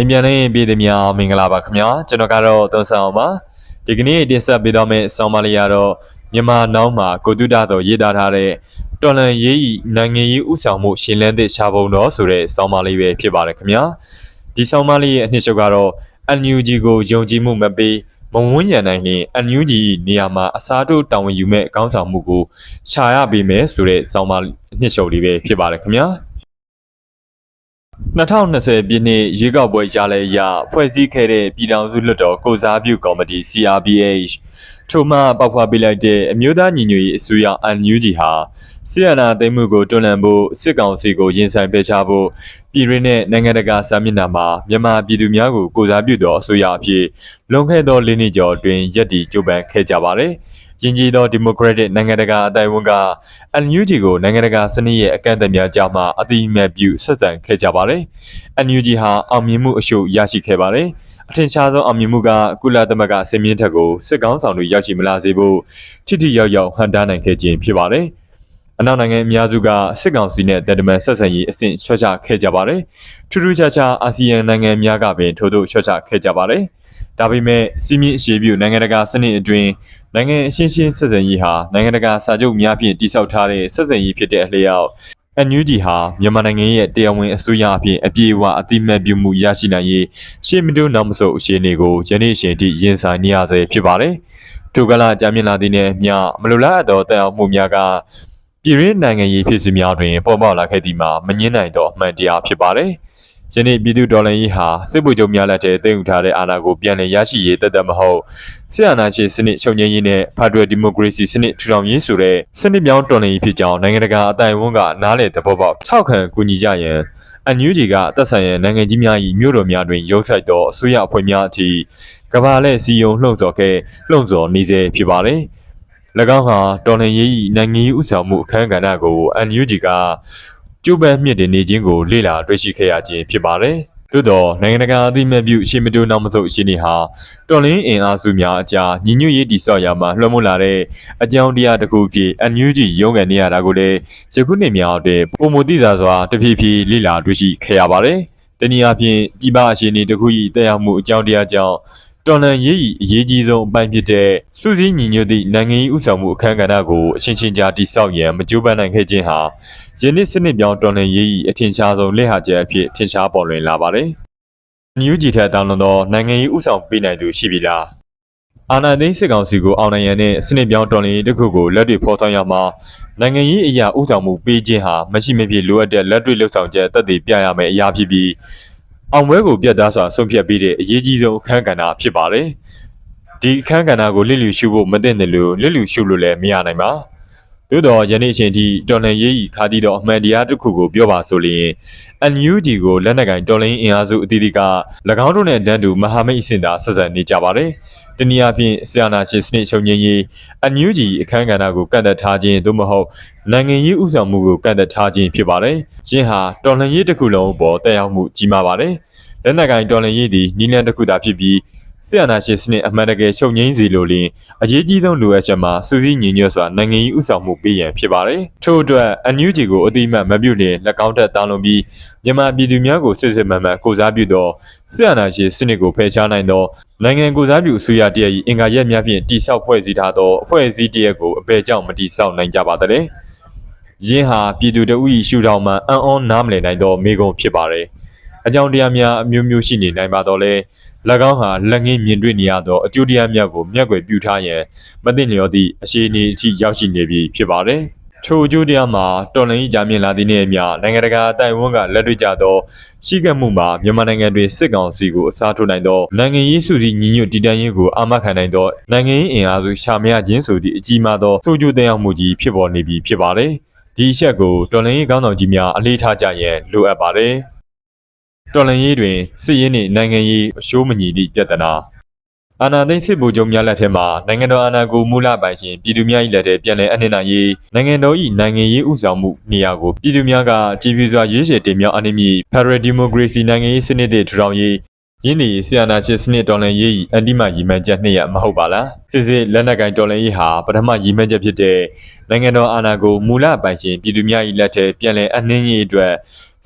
အိမ်ပြန်လေးပြည်သူများမင်္ဂလာပါခင်ဗျာကျွန်တော်ကတော့သွန်ဆောင်အောင်ပါဒီကနေ့တင်ဆက်ပေးတော့မယ့်ဆောင်းပါးလေးကတော့မြန်မာနောက်မှာကိုတုဒတော်ရေးသားထားတဲ့တော်လန်ရေးဤနိုင်ငံရေးဥဆောင်မှုရှင်လန်းသည့်ရှားပုံတော်ဆိုတဲ့ဆောင်းပါးလေးပဲဖြစ်ပါတယ်ခင်ဗျာဒီဆောင်းပါးလေးရဲ့အနှစ်ချုပ်ကတော့ NUG ကိုယုံကြည်မှုမပေးမဝန်းရံနိုင်ရင် NUG နေရာမှာအစားထိုးတာဝန်ယူမဲ့အကောင်းဆောင်မှုကိုရှာရပေးမယ်ဆိုတဲ့ဆောင်းပါးအနှစ်ချုပ်လေးပဲဖြစ်ပါတယ်ခင်ဗျာ 2020ပြည့်နှစ်ရွေးကောက်ပွဲကြားလဲရဖွဲ့စည်းခဲ့တဲ့ပြည်ထောင်စုလွှတ်တော်ကိုစားပြုကော်မတီ CRPH ထို့မှပောက်ဖွားပေးလိုက်တဲ့အမျိုးသားညီညွတ်ရေးအစိုးရ NUG ဟာဆီယနာသိမ်းမှုကိုတွန်းလှန်ဖို့စစ်ကောင်စီကိုရင်ဆိုင်ပေးချဖို့ပြည်ရင်းနဲ့နိုင်ငံတကာစာမျက်နှာမှာမြန်မာပြည်သူများကိုကိုစားပြုသောအစိုးရအဖြစ်လွန်ခဲ့သော၄နှစ်ကျော်အတွင်းရည်တည်ကြိုးပမ်းခဲ့ကြပါတယ်။ ရင်ကြီးသောဒီမိုကရက်တစ်နိုင်ငံတကာအတိုင်းအဝန်က NUG ကိုနိုင်ငံတကာစနစ်ရဲ့အကန့်အသတ်များကြားမှာအတိအမဲ့ပြုဆက်ဆံခဲ့ကြပါတယ်။ NUG ဟာအောင်မြင်မှုအရှုပ်ရရှိခဲ့ပါတယ်။အထင်ရှားဆုံးအောင်မြင်မှုကကုလသမဂ္ဂစင်မြင့်ထက်ကိုစစ်ကောင်းဆောင်တွေရောက်ရှိမလာစေဖို့ထိထိရောက်ရောက်ဟန်တားနိုင်ခဲ့ခြင်းဖြစ်ပါတယ်။အနောက်နိုင်ငံအများစုကစစ်ကောင်စီနဲ့တပ်တမန်ဆက်ဆံရေးအဆင့်ချွတ်ချခဲ့ကြပါတယ်။ထူးထူးခြားခြားအာဆီယံနိုင်ငံများကပင်ထို့သို့ချွတ်ချခဲ့ကြပါတယ်။ ဒါပေမဲ့စီမင်းအရှိပြုနိုင်ငံတကာစနစ်အတွင်းနိုင်ငံအချင်းချင်းဆက်ဆံရေးဟာနိုင်ငံတကာစာချုပ်များဖြင့်တည်ဆောက်ထားတဲ့ဆက်ဆံရေးဖြစ်တဲ့အလျောက် NUG ဟာမြန်မာနိုင်ငံရဲ့တရားဝင်အစိုးရအဖြစ်အပြည့်အဝအတိမတ်ပြုမှုရရှိနိုင်ရေးရှေ့မတိုးနောက်မဆုတ်အခြေအနေကိုယနေ့အချိန်ထိရင်ဆိုင်နေရဆဲဖြစ်ပါတယ်။ထိုကလကြာမြင့်လာသည့်နဲ့မြမလိုလားအပ်သောတက်အောင်မှုများကပြည်ရင်းနိုင်ငံရေးဖြစ်စဉ်များတွင်ပေါ်ပေါက်လာခဲ့သည်မှာမငင်းနိုင်သောအမှန်တရားဖြစ်ပါတယ်။ ယနေ့ပြည်သူဒေါ်လာရေးဟာစစ်ဗိုလ်ချုပ်များလက်ထဲသိမ်းယူထားတဲ့အာဏာကိုပြန်လည်ရရှိရေးတသက်မဟုတ်ဆရာနာရှင်စနစ်ချုပ်ငြိမ်းရေးနဲ့ဖက်ဒရယ်ဒီမိုကရေစီစနစ်ထူထောင်ရေးဆိုတဲ့စနစ်ပြောင်းတော်လှန်ရေးဖြစ်ကြောင်းနိုင်ငံတကာအတိုင်းအဝန်ကနားလည်သဘောပေါက်ထောက်ခံကူညီကြရန်အန်ယူဂျီကအသက်ဆိုင်ရာနိုင်ငံကြီးများ၏မြို့တော်များတွင်ရုံးဆိုင်သောအစိုးရအဖွဲ့များအထိကမ္ဘာလဲစီယုံလှုံ့ဆော်ခဲ့လှုံ့ဆော်နေစေဖြစ်ပါတယ်။၎င်းဟာတော်လှန်ရေး၏နိုင်ငံရေးဥဆောင်မှုအခမ်းကဏ္ဍကိုအန်ယူဂျီက ကျုပ်ပန်းမြင့်တင်နေခြင်းကိုလေ့လာတွေ့ရှိခဲ့ရခြင်းဖြစ်ပါတယ်။သို့သောနိုင်ငံတကာအသိအမှတ်ပြုရှေ့မတိုးနောက်မဆုတ်အခြေအနေဟာတော်လင်းအင်အားစုများအကြားညီညွတ်ရေးတည်ဆောက်ရာမှာလွှမ်းမိုးလာတဲ့အကြောင်းတရားတစ်ခုဖြစ် NUG ရုံးကန်နေရတာကိုလည်းယခုနှစ်များအတွင်းပုံမသိသာစွာတဖြည်းဖြည်းလေ့လာတွေ့ရှိခဲ့ရပါတယ်။တနည်းအားဖြင့်ပြည်ပအခြေအနေတစ်ခု၏တက်ရောက်မှုအကြောင်းတရားကြောင့် တော်လန်ရေး၏အရေးကြီးဆုံးအပိုင်းဖြစ်တဲ့စုစည်းညီညွတ်သည့်နိုင်ငံရေးဥဆောင်မှုအခမ်းကဏ္ဍကိုအချင်းချင်းကြားတည်ဆောက်ရန်မကြိုးပမ်းနိုင်ခဲ့ခြင်းဟာယနေ့စနစ်ပြောင်းတော်လန်ရေး၏အထင်ရှားဆုံးလက်ဟာချက်အဖြစ်ထင်ရှားပေါ်လွင်လာပါတယ်။ New G ထက်တောင်းလွန်သောနိုင်ငံရေးဥဆောင်ပေးနိုင်သူရှိပြီလား။အာဏာသိမ်းစစ်ကောင်စီကိုအောင်နိုင်ရန်နဲ့စနစ်ပြောင်းတော်လှန်ရေးတစ်ခုကိုလက်တွေ့ဖော်ဆောင်ရမှာနိုင်ငံရေးအရာဥဆောင်မှုပေးခြင်းဟာမရှိမဖြစ်လိုအပ်တဲ့လက်တွေ့လှုပ်ဆောင်ချက်သက်သေပြရမယ့်အရာဖြစ်ပြီး အောင်ပွဲကိုပြတ်သားစွာဆုံးဖြတ်ပေးတဲ့အရေးကြီးဆုံးအခမ်းကဏ္ဍဖြစ်ပါတယ်။ဒီအခမ်းကဏ္ဍကိုလစ်လျူရှုဖို့မသင့်တယ်လို့လစ်လျူရှုလို့လည်းမရနိုင်ပါ။သို့တော့ယနေ့အချိန်ထိတော်လှန်ရေးဤခါတီတော်အမှန်တရားတစ်ခုကိုပြောပါဆိုလျင် NUG ကိုလက်နက်ကင်တော်လှန်ရေးအင်အားစုအသီးသီးက၎င်းတို့နဲ့တန်းတူမဟာမိတ်အဆင့်သာဆက်ဆံနေကြပါတယ်။ တနည်းအားဖြင့်ဆီယနာရှင်စနစ်ချုပ်ငင်းရေး NUG အခမ်းကဏ္ဍကိုကန့်သက်ထားခြင်းသို့မဟုတ်နိုင်ငံရေးဥဆောင်မှုကိုကန့်သက်ထားခြင်းဖြစ်ပါတယ်။ယင်းဟာတော်လှန်ရေးတစ်ခုလုံးပေါ်တက်ရောက်မှုကြီးမားပါတယ်။လက်နက်ကင်တော်လှန်ရေးသည်နီလန်တစ်ခုသာဖြစ်ပြီး ဆီယနာရှင်စနစ်အမှန်တကယ်ချုပ်ငိမ့်စီလိုလင်အရေးကြီးဆုံးလိုအပ်ချက်မှာစူးစီးညီညွတ်စွာနိုင်ငံရေးဥဆောင်မှုပေးရန်ဖြစ်ပါတယ်။ထို့အတွက် NUG ကိုအတိအမှတ်မပြုလျင်လက်ကောင်းတက်တောင်းလွန်ပြီးမြန်မာပြည်သူများကိုစစ်စစ်မှန်မှန်ကိုစားပြုသောဆီယနာရှင်စနစ်ကိုဖယ်ရှားနိုင်သောနိုင်ငံကိုစားပြုအစိုးရတရက်၏အင်္ဂါရက်များဖြင့်တိဆောက်ဖွဲ့စည်းထားသောအဖွဲ့အစည်းတရက်ကိုအပေကြောင့်မတိဆောက်နိုင်ကြပါသလဲ။ယင်းဟာပြည်သူတို့၏ရှုထောင့်မှအံ့ဩနားမလည်နိုင်သောမိကုံဖြစ်ပါတယ်။အကြောင်းတရားများအမျိုးမျိုးရှိနေနိုင်ပါတော့လဲ၎ င်းဟာလက်ငင်းမြင်တွေ့နေရသောအကျိုးတရားများကိုမျက်ွယ်ပြုထားရန်မသိလျော်သည့်အခြေအနေအထိရောက်ရှိနေပြီဖြစ်ပါတယ်။ထိုအကျိုးတရားမှာတော်လှန်ရေးကြာမြင့်လာသည့်နေ့အမျှနိုင်ငံတကာအတိုင်းအဝန်ကလက်တွေ့ကြသောရှိကမှုမှာမြန်မာနိုင်ငံတွင်စစ်ကောင်စီကိုအစားထိုးနိုင်သောနိုင်ငံရေးစုစည်းညီညွတ်တည်တံ့ရေးကိုအာမခံနိုင်သောနိုင်ငံရေးအင်အားစုရှာမရခြင်းဆိုသည့်အကြီးမားသောစိုးကျိုးတရားမှုကြီးဖြစ်ပေါ်နေပြီဖြစ်ပါတယ်။ဒီအချက်ကိုတော်လှန်ရေးကောင်းဆောင်ကြီးများအလေးထားကြရန်လိုအပ်ပါတယ်။ တော်လှန်ရေးတွင်စစ်ရေးနှင့်နိုင်ငံရေးအရှိုးမညီသည့်ပြဿနာအာဏာသိမ်းစစ်ဗိုလ်ချုပ်များလက်ထက်မှာနိုင်ငံတော်အာဏာကိုမူလပိုင်ရှင်ပြည်သူများ၏လက်ထဲပြန်လည်အနှိမ့်နိုင်ရေးနိုင်ငံတော်၏နိုင်ငံရေးဥဆောင်မှုနေရာကိုပြည်သူများကကြည်ပြစွာရွေးချယ်တင်မြှောက်အနှိမ့်မည် Federal Democracy နိုင်ငံရေးစနစ်တွေထူထောင်ရေးရင်းနေဆီယနာချစ်စနစ်တော်လှန်ရေးအန်တီမရီမန်ချက်နှစ်ရမဟုတ်ပါလားစစ်စစ်လက်နက်ကင်တော်လှန်ရေးဟာပထမရီမန်ချက်ဖြစ်တဲ့နိုင်ငံတော်အာဏာကိုမူလပိုင်ရှင်ပြည်သူများ၏လက်ထဲပြန်လည်အနှင်းရေးအတွက်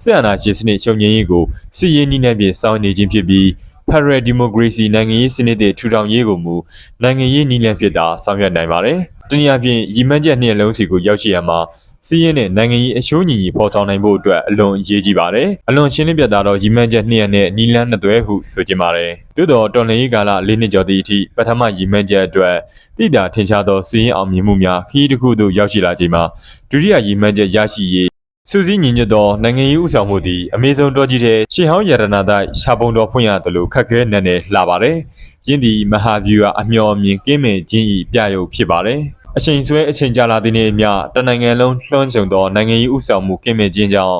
စစ်အာဏာရှင်စနစ်ချုပ်ငြိမ်းရေးကိုစစ်ရေးနည်းနဲ့ဖြင့်စောင့်နေခြင်းဖြစ်ပြီး Federal Democracy နိုင်ငံရေးစနစ်တွေထူထောင်ရေးကိုမူနိုင်ငံရေးနည်းလမ်းဖြစ်တာဆောင်ရွက်နိုင်ပါတယ်။တနည်းအားဖြင့်ရည်မှန်းချက်နှစ်လုံးစီကိုရောက်ရှိရမှာစီးရင်နဲ့နိုင်ငံရေးအချိုးညီညီပေါ်ဆောင်နိုင်ဖို့အတွက်အလွန်အရေးကြီးပါတယ်။အလွန်ရှင်းလင်းပြတ်သားသောရည်မှန်းချက်နှစ်ရက်နဲ့နီလန်းနှစ်သွဲဟုဆိုကြပါတယ်။သို့တော်တော်လှန်ရေးကာလ၄နှစ်ကျော်သည့်အထိပထမရည်မှန်းချက်အတွက်တိတာထင်ရှားသောစီးရင်အောင်မြင်မှုများခရီးတစ်ခုသို့ရောက်ရှိလာချိန်မှာဒုတိယရည်မှန်းချက်ရရှိရေး စူးစီးညီညွတ်သောနိုင်ငံရေးဥဆောင်မှုသည်အမေဇုံတော်ကြီးတဲ့ရှေးဟောင်းရတနာတိုက်ရှားပုံတော်ဖွင့်ရသလိုခက်ခဲနက်နဲလှပါတယ်။ယင်းသည်မဟာဗျူဟာအမျှော်အမြင်ကင်းမဲ့ခြင်း၏ပြရုပ်ဖြစ်ပါတယ်။အချိန်ဆွဲအချိန်ကြာလာသည့်နေ့အမျှတနိုင်ငံလုံးလွှမ်းခြုံသောနိုင်ငံရေးဥဆောင်မှုကင်းမဲ့ခြင်းကြောင့်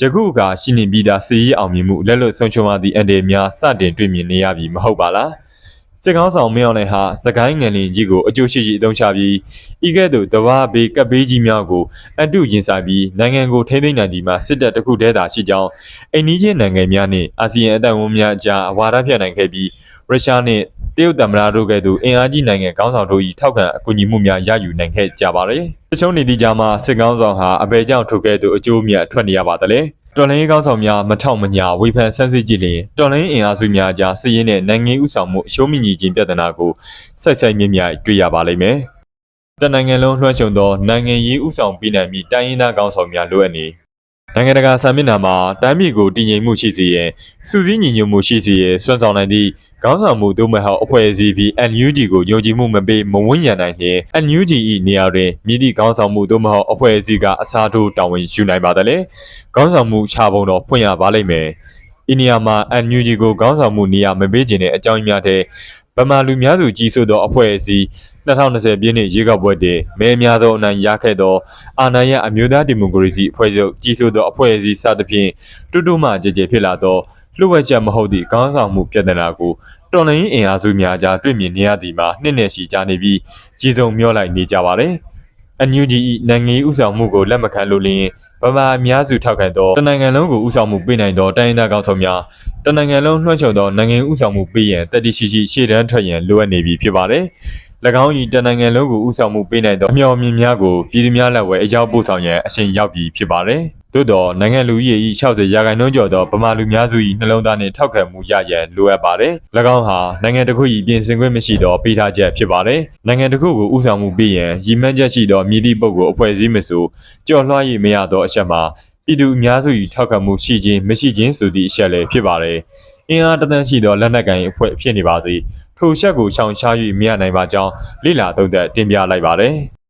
ယခုအခါရှိနေပြီးသားစီးရေးအောင်မြင်မှုလက်လွတ်ဆုံးရှုံးရသည့်အန်ဒီများစတင်တွေ့မြင်နေရပြီမဟုတ်ပါလား။ စစ်ကောင်းဆောင်မင်းအောင်လှိုင်ဟာစကိုင်းငံလင်ကြီးကိုအကျိုးရှိရှိအသုံးချပြီးဤကဲ့သို့တဘာဘေးကပ်ဘေးကြီးများကိုအတုရင်ဆိုင်ပြီးနိုင်ငံကိုထိန်းသိမ်းနိုင်ဒီမှာစစ်တပ်တစ်ခုတည်းသာရှိကြောင်းအိန္ဒိယနိုင်ငံများနှင့်အာဆီယံအတိုင်းအဝန်များအကြားအဝါဒဖြန့်နိုင်ခဲ့ပြီးရုရှားနှင့်တရုတ်သမ္မတတို့ကဲ့သို့အင်အားကြီးနိုင်ငံခေါင်းဆောင်တို့၏ထောက်ခံအကူအညီမှုများရယူနိုင်ခဲ့ကြပါသည်။တချို့နေသည့်ကြားမှာစစ်ကောင်းဆောင်ဟာအဘယ်ကြောင့်ထုတ်ခဲ့သို့အကျိုးမြတ်ထွက်နေရပါသလဲ။ တော်လိုင်းရေးကောင်းဆောင်များမထောက်မညာဝေဖန်ဆန်းစစ်ကြည့်လျင်တော်လိုင်းအင်အားစုများကြားစစ်ရေးနဲ့နိုင်ငံဥဆောင်မှုအရှုံးမြင့်ကြီးခြင်းပြဿနာကိုစိုက်စိုက်မြင့်မြတ်တွေ့ရပါလိမ့်မယ်။တနိုင်ငံလုံးလွှမ်းခြုံသောနိုင်ငံရေးဥဆောင်ပေးနိုင်မည့်တိုင်းရင်းသားကောင်းဆောင်များလိုအပ်နေ နိုင်ငံတကာစာမျက်နှာမှာတိုင်းပြည်ကိုတည်ငြိမ်မှုရှိစေရန်စုစည်းညီညွတ်မှုရှိစေရန်စွမ်းဆောင်နိုင်သည့်ခေါင်းဆောင်မှုသို့မဟုတ်အဖွဲ့အစည်းပြီး NUG ကိုယုံကြည်မှုမပေးမဝန်းရံနိုင်လျင် NUG ၏နေရာတွင်မြည်သည့်ခေါင်းဆောင်မှုသို့မဟုတ်အဖွဲ့အစည်းကအစားထိုးတာဝန်ယူနိုင်ပါသလဲခေါင်းဆောင်မှုခြာပုံတော်ဖွင့်ရပါလိမ့်မယ်။ဤနေရာမှာ NUG ကိုခေါင်းဆောင်မှုနေရာမပေးခြင်းတဲ့အကြောင်းအများတဲ့ဗမာလူများစုကြီးစိုးသောအဖွဲ့အစည်း 2020ပြည့်နှစ်ရွေးကောက်ပွဲတွင်မဲအများသောအနိုင်ရခဲ့သောအာဏာရအမျိုးသားဒီမိုကရေစီအဖွဲ့ချုပ်ကြီးစိုးသောအဖွဲ့အစည်းစသဖြင့်တူတူမှကြည်ကြည်ဖြစ်လာသောလှုပ်ဝက်ချက်မဟုတ်သည့်ခေါင်းဆောင်မှုပြဿနာကိုတော်လှန်ရေးအင်အားစုများကြားတွေ့မြင်နေရသည်မှာနှစ်နဲ့ရှိကြနေပြီးကြီးစုံမျောလိုက်နေကြပါတယ်။ NUG ၏နိုင်ငံရေးဥဆောင်မှုကိုလက်မခံလို့လျင်ဗမာအများစုထောက်ခံသောတနိုင်ငံလုံးကိုဥဆောင်မှုပေးနိုင်သောတိုင်းရင်းသားကောင်းဆောင်များတနိုင်ငံလုံးလွှမ်းခြုံသောနိုင်ငံဥဆောင်မှုပေးရန်တတိရှိရှိရှေ့တန်းထွက်ရန်လိုအပ်နေပြီဖြစ်ပါတယ်။၎ င်း၏တနိုင်ငံလုံးကိုဥဆောင်မှုပေးနိုင်သောအမျှော်အမြင်များကိုပြည်သူများလက်ဝဲအရောက်ပို့ဆောင်ရန်အရှင်ရောက်ပြီဖြစ်ပါတယ်။သို့သောနိုင်ငံလူကြီး၏60ရာခိုင်နှုန်းကျော်သောဗမာလူများစု၏နှလုံးသားနှင့်ထောက်ခံမှုရရန်လိုအပ်ပါတယ်။၎င်းဟာနိုင်ငံတစ်ခု၏ပြင်ဆင်ခွင့်မရှိသောပေးထားချက်ဖြစ်ပါတယ်။နိုင်ငံတစ်ခုကိုဥဆောင်မှုပေးရန်ရည်မှန်းချက်ရှိသောမြည်သည့်ပုဂ္ဂိုလ်အဖွဲ့အစည်းမဆိုကြော်လွှား၍မရသောအချက်မှာပြည်သူအများစု၏ထောက်ခံမှုရှိခြင်းမရှိခြင်းဆိုသည့်အချက်လည်းဖြစ်ပါတယ်။အင်အားတသန်းရှိသောလက်နက်ကိုင်အဖွဲ့ဖြစ်နေပါစေ။ ထိုချက်ကိုရှောင်ရှား၍မရနိုင်ပါကြောင်းလိလာသုံးသက်တင်ပြလိုက်ပါတယ်။